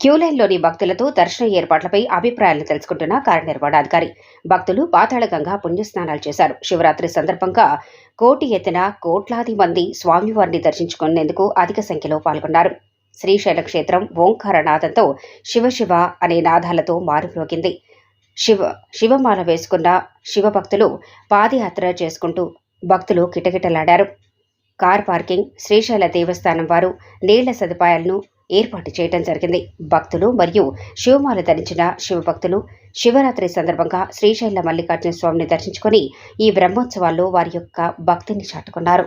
క్యూలైన్లోని భక్తులతో దర్శన ఏర్పాట్లపై అభిప్రాయాలను తెలుసుకుంటున్న కార్యనిర్వహణాధికారి. భక్తులు పాతాళగంగా పుణ్యస్నానాలు చేశారు. శివరాత్రి సందర్భంగా కోటి ఎత్తున కోట్లాది మంది స్వామివారిని దర్శించుకునేందుకు అధిక సంఖ్యలో పాల్గొన్నారు. శ్రీశైల క్షేత్రం ఓంకారనాథంతో శివ శివ అనే నాదాలతో మారుమ్రోగింది శివ శివమాల వేసుకున్న శివభక్తులు పాదయాత్ర చేసుకుంటూ భక్తులు కిటకిటలాడారు. కార్ పార్కింగ్ శ్రీశైల దేవస్థానం వారు నీళ్ళ సదుపాయాలను ఏర్పాటు చేయడం జరిగింది. భక్తులు మరియు శివమాల ధరించిన శివభక్తులు శివరాత్రి సందర్భంగా శ్రీశైల మల్లికార్జున స్వామిని దర్శించుకొని ఈ బ్రహ్మోత్సవాల్లో వారి యొక్క భక్తిని చాటుకున్నారు.